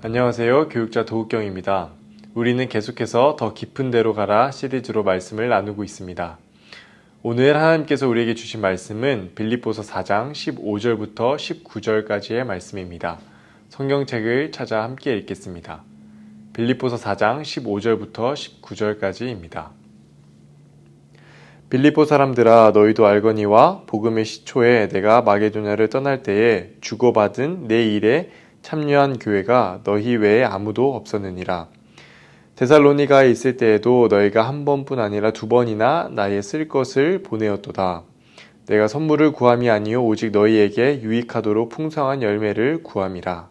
안녕하세요. 교육자 도욱경입니다. 우리는 계속해서 더 깊은 데로 가라 시리즈로 말씀을 나누고 있습니다. 오늘 하나님께서 우리에게 주신 말씀은 빌립보서 4장 15절부터 19절까지의 말씀입니다. 성경책을 찾아 함께 읽겠습니다. 빌립보서 4장 15절부터 19절까지입니다. 빌립보 사람들아 너희도 알거니와 복음의 시초에 내가 마게도냐를 떠날 때에 주고받은 내 일에 참여한 교회가 너희 외에 아무도 없었느니라. 데살로니가에 있을 때에도 너희가 한 번뿐 아니라 두 번이나 나의 쓸 것을 보내었도다. 내가 선물을 구함이 아니요 오직 너희에게 유익하도록 풍성한 열매를 구함이라.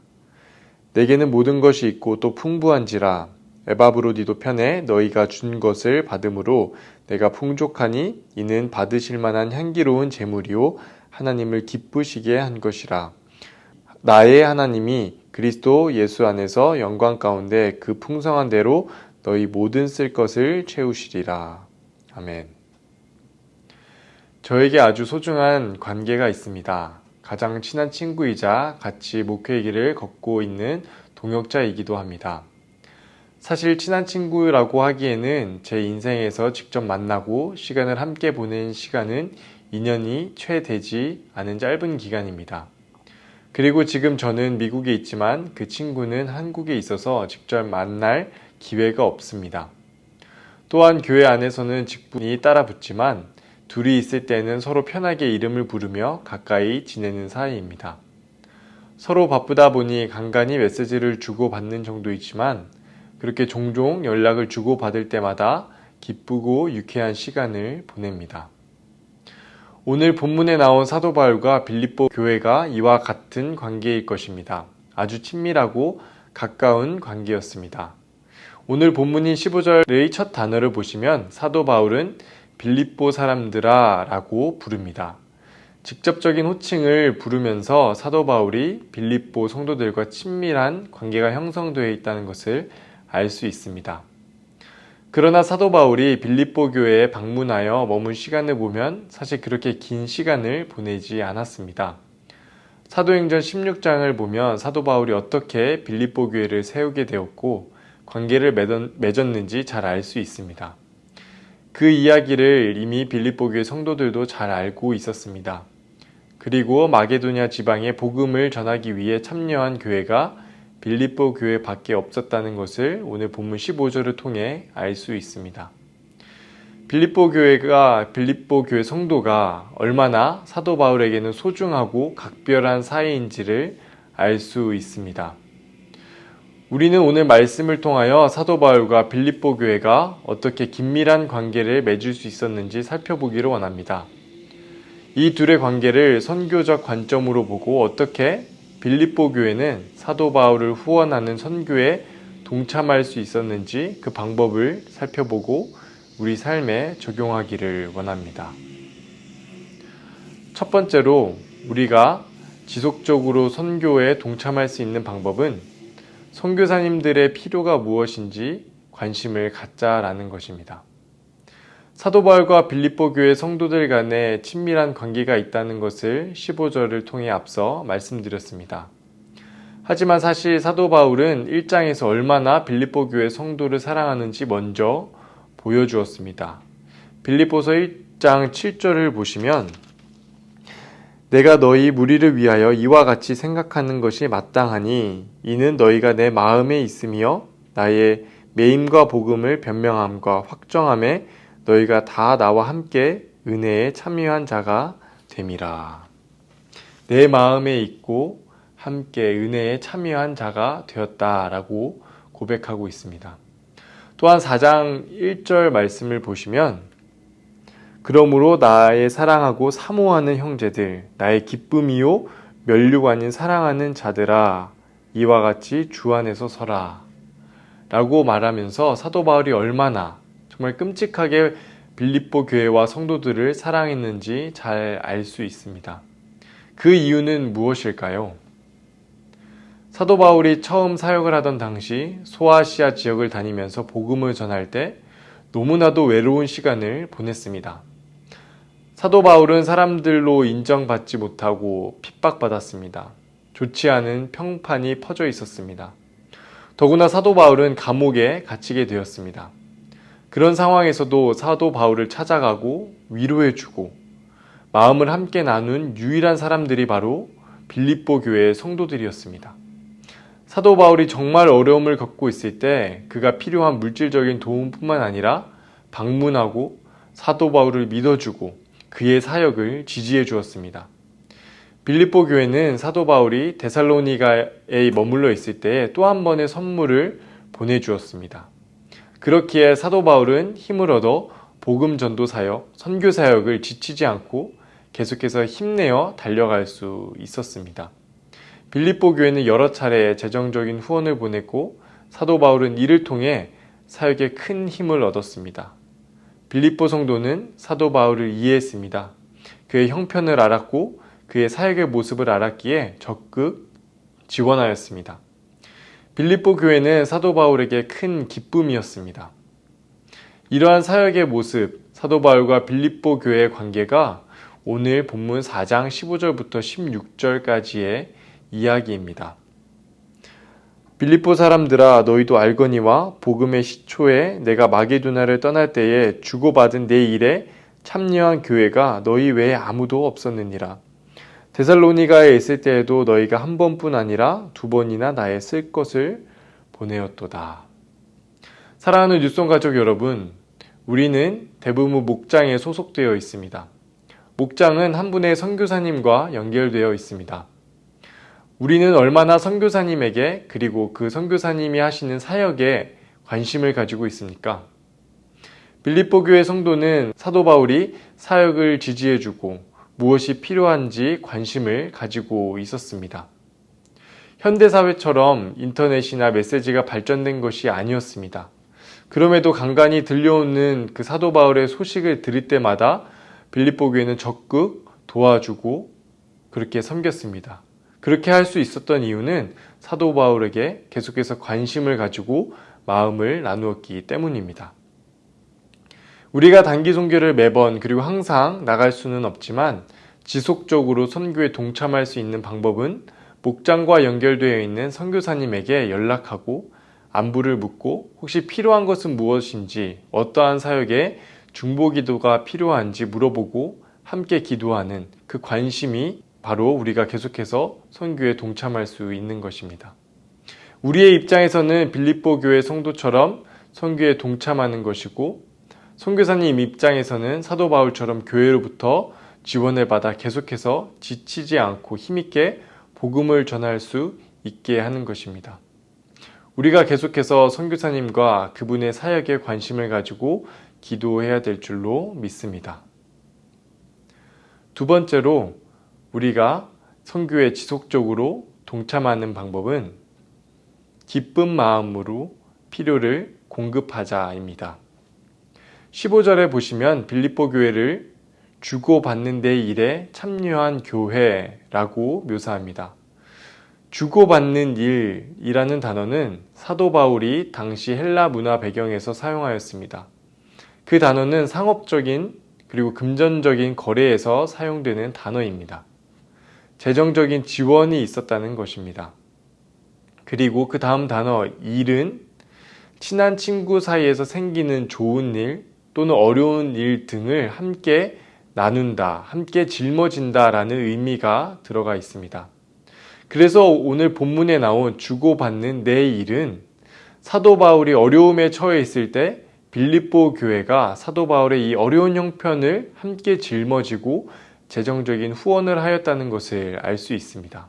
내게는 모든 것이 있고 또 풍부한지라 에바브로디도 편에 너희가 준 것을 받음으로 내가 풍족하니 이는 받으실 만한 향기로운 제물이요 하나님을 기쁘시게 한 것이라. 나의 하나님이 그리스도 예수 안에서 영광 가운데 그 풍성한 대로 너희 모든 쓸 것을 채우시리라. 아멘. 저에게 아주 소중한 관계가 있습니다. 가장 친한 친구이자 같이 목회의 길을 걷고 있는 동역자이기도 합니다. 사실 친한 친구라고 하기에는 제 인생에서 직접 만나고 시간을 함께 보낸 시간은 2년이 채 되지 않은 짧은 기간입니다. 그리고 지금 저는 미국에 있지만 그 친구는 한국에 있어서 직접 만날 기회가 없습니다. 또한 교회 안에서는 직분이 따라 붙지만 둘이 있을 때는 서로 편하게 이름을 부르며 가까이 지내는 사이입니다. 서로 바쁘다 보니 간간히 메시지를 주고받는 정도이지만 그렇게 종종 연락을 주고받을 때마다 기쁘고 유쾌한 시간을 보냅니다. 오늘 본문에 나온 사도 바울과 빌립보 교회가 이와 같은 관계일 것입니다. 아주 친밀하고 가까운 관계였습니다. 오늘 본문인 15절의 첫 단어를 보시면 사도 바울은 빌립보 사람들아 라고 부릅니다. 직접적인 호칭을 부르면서 사도 바울이 빌립보 성도들과 친밀한 관계가 형성되어 있다는 것을 알 수 있습니다. 그러나 사도 바울이 빌립보 교회에 방문하여 머문 시간을 보면 사실 그렇게 긴 시간을 보내지 않았습니다. 사도행전 16장을 보면 사도 바울이 어떻게 빌립보 교회를 세우게 되었고 관계를 맺었는지 잘 알 수 있습니다. 그 이야기를 이미 빌립보 교회 성도들도 잘 알고 있었습니다. 그리고 마게도냐 지방에 복음을 전하기 위해 참여한 교회가 빌립보 교회 밖에 없었다는 것을 오늘 본문 15절을 통해 알 수 있습니다. 빌립보 교회가 빌립보 교회 성도가 얼마나 사도 바울에게는 소중하고 각별한 사이인지를 알 수 있습니다. 우리는 오늘 말씀을 통하여 사도 바울과 빌립보 교회가 어떻게 긴밀한 관계를 맺을 수 있었는지 살펴보기를 원합니다. 이 둘의 관계를 선교적 관점으로 보고 어떻게 빌립보 교회는 사도 바울을 후원하는 선교에 동참할 수 있었는지 그 방법을 살펴보고 우리 삶에 적용하기를 원합니다. 첫 번째로 우리가 지속적으로 선교에 동참할 수 있는 방법은 선교사님들의 필요가 무엇인지 관심을 갖자라는 것입니다. 사도 바울과 빌립보 교회 성도들 간에 친밀한 관계가 있다는 것을 15절을 통해 앞서 말씀드렸습니다. 하지만 사실 사도 바울은 1장에서 얼마나 빌립보 교회 성도를 사랑하는지 먼저 보여주었습니다. 빌립보서 1장 7절을 보시면 내가 너희 무리를 위하여 이와 같이 생각하는 것이 마땅하니 이는 너희가 내 마음에 있으며 나의 매임과 복음을 변명함과 확정함에 너희가 다 나와 함께 은혜에 참여한 자가 됨이라. 내 마음에 있고 함께 은혜에 참여한 자가 되었다라고 고백하고 있습니다. 또한 4장 1절 말씀을 보시면 그러므로 나의 사랑하고 사모하는 형제들 나의 기쁨이요 아닌 사랑하는 자들아 이와 같이 주 안에서 서라 라고 말하면서 사도 바울이 얼마나 정말 끔찍하게 빌립보 교회와 성도들을 사랑했는지 잘 알 수 있습니다. 그 이유는 무엇일까요? 사도 바울이 처음 사역을 하던 당시 소아시아 지역을 다니면서 복음을 전할 때 너무나도 외로운 시간을 보냈습니다. 사도 바울은 사람들로 인정받지 못하고 핍박받았습니다. 좋지 않은 평판이 퍼져 있었습니다. 더구나 사도 바울은 감옥에 갇히게 되었습니다. 그런 상황에서도 사도 바울을 찾아가고 위로해주고 마음을 함께 나눈 유일한 사람들이 바로 빌립보 교회의 성도들이었습니다. 사도 바울이 정말 어려움을 겪고 있을 때 그가 필요한 물질적인 도움뿐만 아니라 방문하고 사도 바울을 믿어주고 그의 사역을 지지해 주었습니다. 빌립보 교회는 사도 바울이 데살로니가에 머물러 있을 때 또 한 번의 선물을 보내주었습니다. 그렇기에 사도 바울은 힘을 얻어 복음 전도 사역, 선교 사역을 지치지 않고 계속해서 힘내어 달려갈 수 있었습니다. 빌립보 교회는 여러 차례 재정적인 후원을 보냈고 사도 바울은 이를 통해 사역에 큰 힘을 얻었습니다. 빌립보 성도는 사도 바울을 이해했습니다. 그의 형편을 알았고 그의 사역의 모습을 알았기에 적극 지원하였습니다. 빌립보 교회는 사도 바울에게 큰 기쁨이었습니다. 이러한 사역의 모습, 사도 바울과 빌립보 교회의 관계가 오늘 본문 4장 15절부터 16절까지의 이야기입니다. 빌립보 사람들아 너희도 알거니와 복음의 시초에 내가 마게도나를 떠날 때에 주고받은 내 일에 참여한 교회가 너희 외에 아무도 없었느니라. 데살로니가에 있을 때에도 너희가 한 번뿐 아니라 두 번이나 나의 쓸 것을 보내었도다. 사랑하는 뉴송 가족 여러분, 우리는 대부분 목장에 소속되어 있습니다. 목장은 한 분의 선교사님과 연결되어 있습니다. 우리는 얼마나 선교사님에게 그리고 그 선교사님이 하시는 사역에 관심을 가지고 있습니까? 빌립보 교회 성도는 사도 바울이 사역을 지지해주고 무엇이 필요한지 관심을 가지고 있었습니다. 현대사회처럼 인터넷이나 메시지가 발전된 것이 아니었습니다. 그럼에도 간간히 들려오는 그 사도 바울의 소식을 들을 때마다 빌립보 교회는 적극 도와주고 그렇게 섬겼습니다. 그렇게 할 수 있었던 이유는 사도 바울에게 계속해서 관심을 가지고 마음을 나누었기 때문입니다. 우리가 단기 선교를 매번 그리고 항상 나갈 수는 없지만 지속적으로 선교에 동참할 수 있는 방법은 목장과 연결되어 있는 선교사님에게 연락하고 안부를 묻고 혹시 필요한 것은 무엇인지 어떠한 사역에 중보 기도가 필요한지 물어보고 함께 기도하는 그 관심이 바로 우리가 계속해서 선교에 동참할 수 있는 것입니다. 우리의 입장에서는 빌립보 교회 성도처럼 선교에 동참하는 것이고 선교사님 입장에서는 사도 바울처럼 교회로부터 지원을 받아 계속해서 지치지 않고 힘있게 복음을 전할 수 있게 하는 것입니다. 우리가 계속해서 선교사님과 그분의 사역에 관심을 가지고 기도해야 될 줄로 믿습니다. 두 번째로 우리가 선교에 지속적으로 동참하는 방법은 기쁜 마음으로 필요를 공급하자입니다. 15절에 보시면 빌립보 교회를 주고받는 데 일에 참여한 교회라고 묘사합니다. 주고받는 일이라는 단어는 사도 바울이 당시 헬라 문화 배경에서 사용하였습니다. 그 단어는 상업적인 그리고 금전적인 거래에서 사용되는 단어입니다. 재정적인 지원이 있었다는 것입니다. 그리고 그 다음 단어 일은 친한 친구 사이에서 생기는 좋은 일 또는 어려운 일 등을 함께 나눈다, 함께 짊어진다 라는 의미가 들어가 있습니다. 그래서 오늘 본문에 나온 주고받는 내 일은 사도 바울이 어려움에 처해 있을 때 빌립보 교회가 사도 바울의 이 어려운 형편을 함께 짊어지고 재정적인 후원을 하였다는 것을 알 수 있습니다.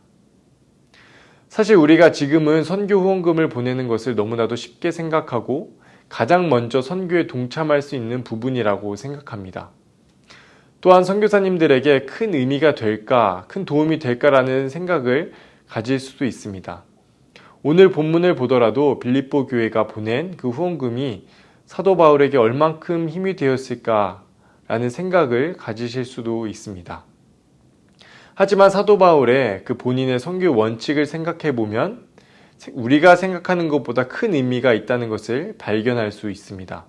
사실 우리가 지금은 선교 후원금을 보내는 것을 너무나도 쉽게 생각하고 가장 먼저 선교에 동참할 수 있는 부분이라고 생각합니다. 또한 선교사님들에게 큰 의미가 될까, 큰 도움이 될까라는 생각을 가질 수도 있습니다. 오늘 본문을 보더라도 빌립보 교회가 보낸 그 후원금이 사도 바울에게 얼만큼 힘이 되었을까 라는 생각을 가지실 수도 있습니다. 하지만 사도 바울의 그 본인의 선교 원칙을 생각해 보면 우리가 생각하는 것보다 큰 의미가 있다는 것을 발견할 수 있습니다.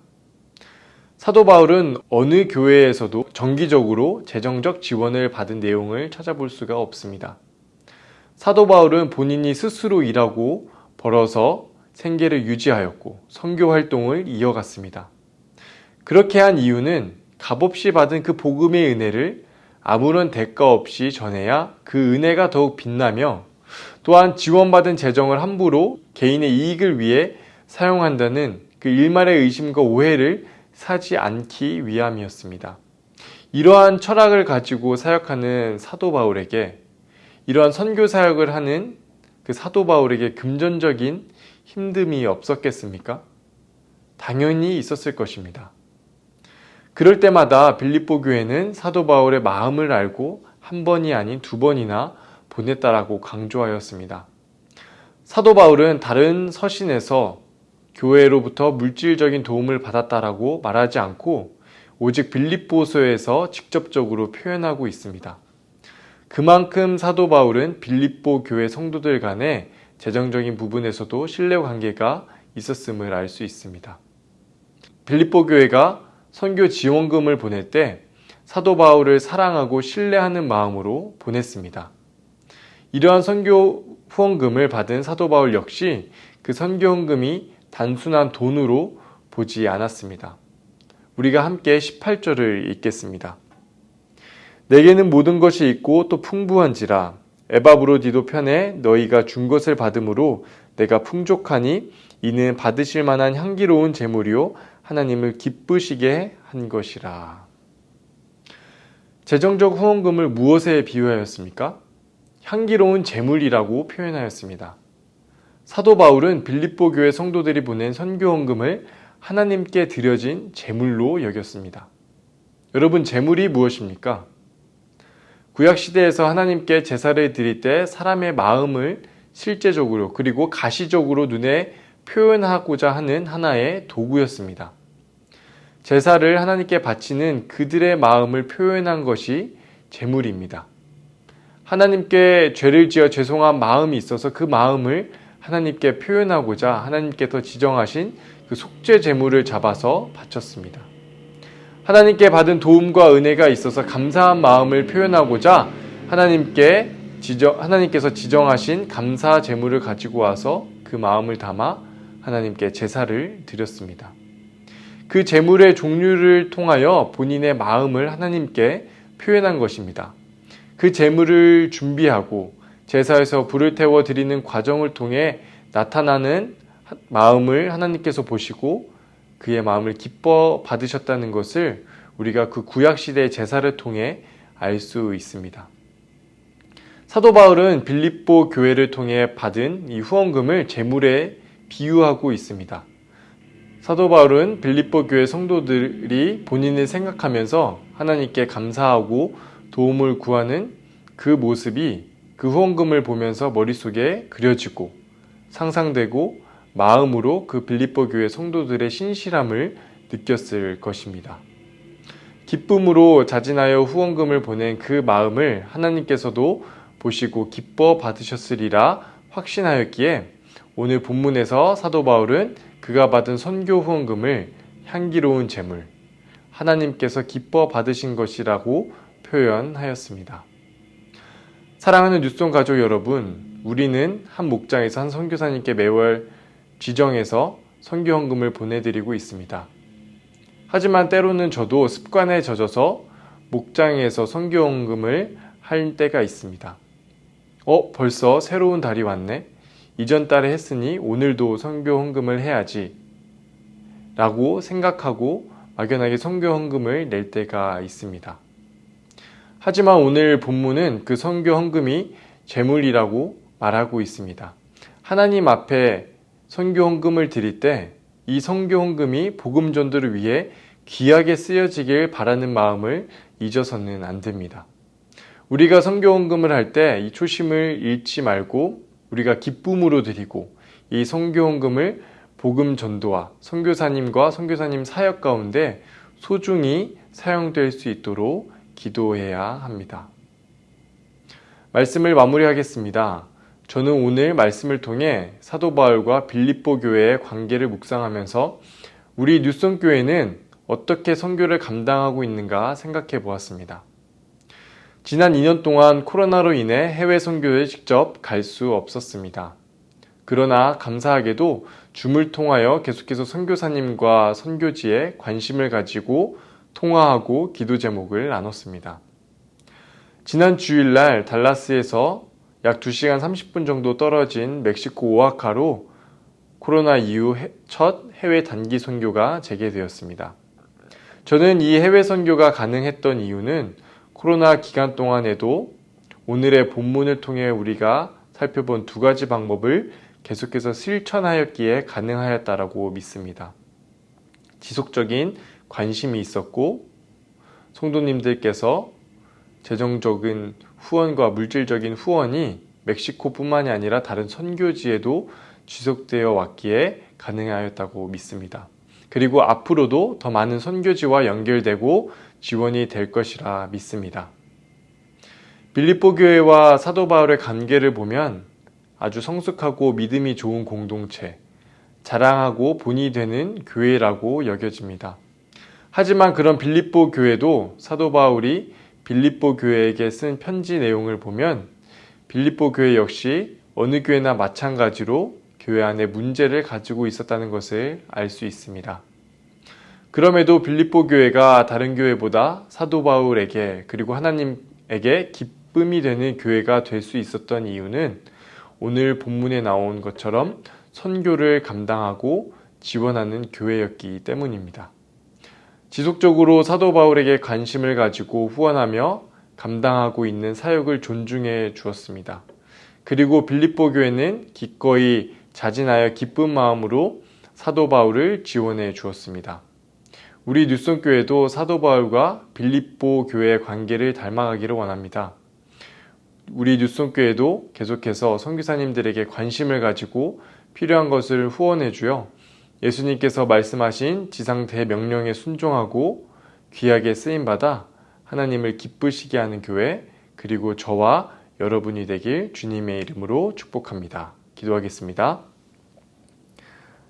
사도 바울은 어느 교회에서도 정기적으로 재정적 지원을 받은 내용을 찾아볼 수가 없습니다. 사도 바울은 본인이 스스로 일하고 벌어서 생계를 유지하였고 선교 활동을 이어갔습니다. 그렇게 한 이유는 값없이 받은 그 복음의 은혜를 아무런 대가 없이 전해야 그 은혜가 더욱 빛나며 또한 지원받은 재정을 함부로 개인의 이익을 위해 사용한다는 그 일말의 의심과 오해를 사지 않기 위함이었습니다. 이러한 철학을 가지고 사역하는 사도 바울에게 이러한 선교 사역을 하는 그 사도 바울에게 금전적인 힘듦이 없었겠습니까? 당연히 있었을 것입니다. 그럴 때마다 빌립보 교회는 사도 바울의 마음을 알고 한 번이 아닌 두 번이나 보냈다라고 강조하였습니다. 사도 바울은 다른 서신에서 교회로부터 물질적인 도움을 받았다라고 말하지 않고 오직 빌립보서에서 직접적으로 표현하고 있습니다. 그만큼 사도 바울은 빌립보 교회 성도들 간에 재정적인 부분에서도 신뢰 관계가 있었음을 알 수 있습니다. 빌립보 교회가 선교 지원금을 보낼 때 사도 바울을 사랑하고 신뢰하는 마음으로 보냈습니다. 이러한 선교 후원금을 받은 사도 바울 역시 그 선교 헌금이 단순한 돈으로 보지 않았습니다. 우리가 함께 18절을 읽겠습니다. 내게는 모든 것이 있고 또 풍부한지라 에바브로디도 편에 너희가 준 것을 받음으로 내가 풍족하니 이는 받으실 만한 향기로운 제물이요 하나님을 기쁘시게 한 것이라. 재정적 후원금을 무엇에 비유하였습니까? 향기로운 제물이라고 표현하였습니다. 사도 바울은 빌립보 교회 성도들이 보낸 선교 헌금을 하나님께 드려진 제물로 여겼습니다. 여러분 제물이 무엇입니까? 구약 시대에서 하나님께 제사를 드릴 때 사람의 마음을 실제적으로 그리고 가시적으로 눈에 표현하고자 하는 하나의 도구였습니다. 제사를 하나님께 바치는 그들의 마음을 표현한 것이 제물입니다. 하나님께 죄를 지어 죄송한 마음이 있어서 그 마음을 하나님께 표현하고자 하나님께서 지정하신 그 속죄 제물을 잡아서 바쳤습니다. 하나님께 받은 도움과 은혜가 있어서 감사한 마음을 표현하고자 하나님께 지정, 하나님께서 지정하신 감사 제물을 가지고 와서 그 마음을 담아 하나님께 제사를 드렸습니다. 그 제물의 종류를 통하여 본인의 마음을 하나님께 표현한 것입니다. 그 제물을 준비하고 제사에서 불을 태워 드리는 과정을 통해 나타나는 마음을 하나님께서 보시고 그의 마음을 기뻐 받으셨다는 것을 우리가 그 구약시대의 제사를 통해 알 수 있습니다. 사도 바울은 빌립보 교회를 통해 받은 이 후원금을 제물에 비유하고 있습니다. 사도 바울은 빌립보 교회 성도들이 본인을 생각하면서 하나님께 감사하고 도움을 구하는 그 모습이 그 후원금을 보면서 머릿속에 그려지고 상상되고 마음으로 그 빌립보 교회 성도들의 신실함을 느꼈을 것입니다. 기쁨으로 자진하여 후원금을 보낸 그 마음을 하나님께서도 보시고 기뻐 받으셨으리라 확신하였기에 오늘 본문에서 사도 바울은 그가 받은 선교 후원금을 향기로운 제물, 하나님께서 기뻐 받으신 것이라고 표현하였습니다. 사랑하는 뉴스송 가족 여러분, 우리는 한 목장에서 한 선교사님께 매월 지정해서 선교 헌금을 보내드리고 있습니다. 하지만 때로는 저도 습관에 젖어서 목장에서 선교 헌금을 할 때가 있습니다. 어, 벌써 새로운 달이 왔네? 이전 달에 했으니 오늘도 선교 헌금을 해야지. 라고 생각하고 막연하게 선교 헌금을 낼 때가 있습니다. 하지만 오늘 본문은 그 선교 헌금이 재물이라고 말하고 있습니다. 하나님 앞에 선교 헌금을 드릴 때 이 선교 헌금이 복음 전도를 위해 귀하게 쓰여지길 바라는 마음을 잊어서는 안 됩니다. 우리가 선교 헌금을 할 때 이 초심을 잃지 말고 우리가 기쁨으로 드리고 이 선교 헌금을 복음 전도와 선교사님과 선교사님 사역 가운데 소중히 사용될 수 있도록 기도해야 합니다. 말씀을 마무리하겠습니다. 저는 오늘 말씀을 통해 사도 바울과 빌립보 교회의 관계를 묵상하면서 우리 뉴송 교회는 어떻게 선교를 감당하고 있는가 생각해 보았습니다. 지난 2년 동안 코로나로 인해 해외 선교에 직접 갈 수 없었습니다. 그러나 감사하게도 줌을 통하여 계속해서 선교사님과 선교지에 관심을 가지고 통화하고 기도 제목을 나눴습니다. 지난 주일날 달라스에서 약 2시간 30분 정도 떨어진 멕시코 오아카로 코로나 이후 첫 해외 단기 선교가 재개되었습니다. 저는 이 해외 선교가 가능했던 이유는 코로나 기간 동안에도 오늘의 본문을 통해 우리가 살펴본 두 가지 방법을 계속해서 실천하였기에 가능하였다라고 믿습니다. 지속적인 관심이 있었고 성도님들께서 재정적인 후원과 물질적인 후원이 멕시코뿐만이 아니라 다른 선교지에도 지속되어 왔기에 가능하였다고 믿습니다. 그리고 앞으로도 더 많은 선교지와 연결되고 지원이 될 것이라 믿습니다. 빌립보 교회와 사도 바울의 관계를 보면 아주 성숙하고 믿음이 좋은 공동체, 자랑하고 본이 되는 교회라고 여겨집니다. 하지만 그런 빌립보 교회도 사도 바울이 빌립보 교회에게 쓴 편지 내용을 보면 빌립보 교회 역시 어느 교회나 마찬가지로 교회 안에 문제를 가지고 있었다는 것을 알 수 있습니다. 그럼에도 빌립보 교회가 다른 교회보다 사도 바울에게 그리고 하나님에게 기쁨이 되는 교회가 될 수 있었던 이유는 오늘 본문에 나온 것처럼 선교를 감당하고 지원하는 교회였기 때문입니다. 지속적으로 사도 바울에게 관심을 가지고 후원하며 감당하고 있는 사역을 존중해 주었습니다. 그리고 빌립보 교회는 기꺼이 자진하여 기쁜 마음으로 사도 바울을 지원해 주었습니다. 우리 뉴송 교회도 사도 바울과 빌립보 교회의 관계를 닮아가기를 원합니다. 우리 뉴송 교회도 계속해서 선교사님들에게 관심을 가지고 필요한 것을 후원해 주어 예수님께서 말씀하신 지상 대명령에 순종하고 귀하게 쓰임 받아 하나님을 기쁘시게 하는 교회 그리고 저와 여러분이 되길 주님의 이름으로 축복합니다. 기도하겠습니다.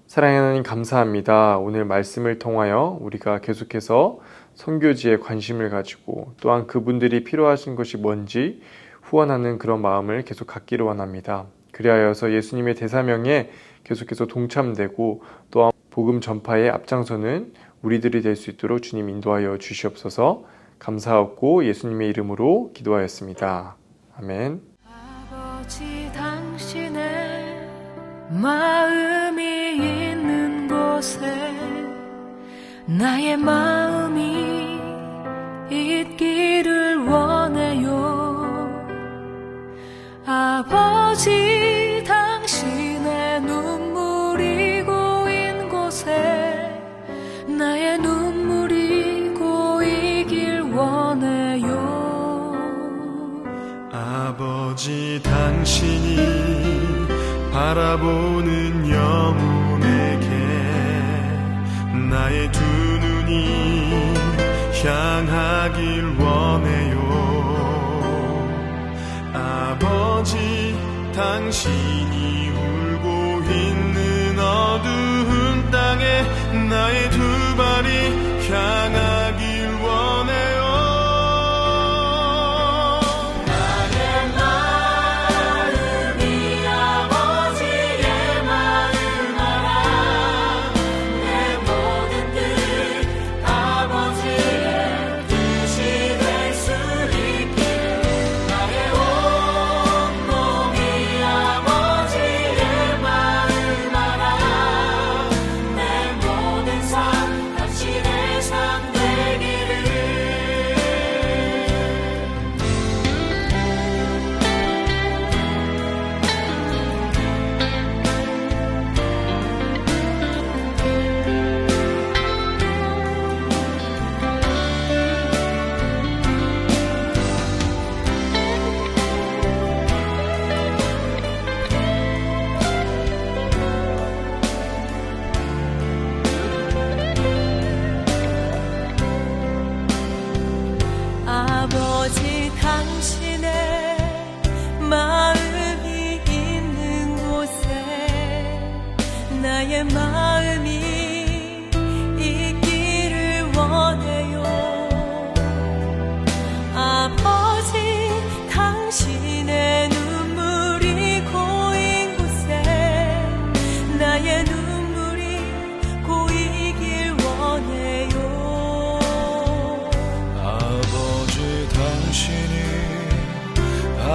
사랑하는 하나님 감사합니다. 오늘 말씀을 통하여 우리가 계속해서 선교지에 관심을 가지고 또한 그분들이 필요하신 것이 뭔지 후원하는 그런 마음을 계속 갖기를 원합니다. 그리하여서 예수님의 대사명에 계속해서 동참되고 또한 복음 전파에 앞장서는 우리들이 될 수 있도록 주님 인도하여 주시옵소서 감사하고 예수님의 이름으로 기도하였습니다. 아멘. 나의 마음이 있기를 원해요. 아버지 당신의 눈물이 고인 곳에 나의 눈물이 고이길 원해요. 아버지 당신이 바라보는 영혼에게 나의 두 향하길 원해요. 아버지 당신이 울고 있는 어두운 땅에 나의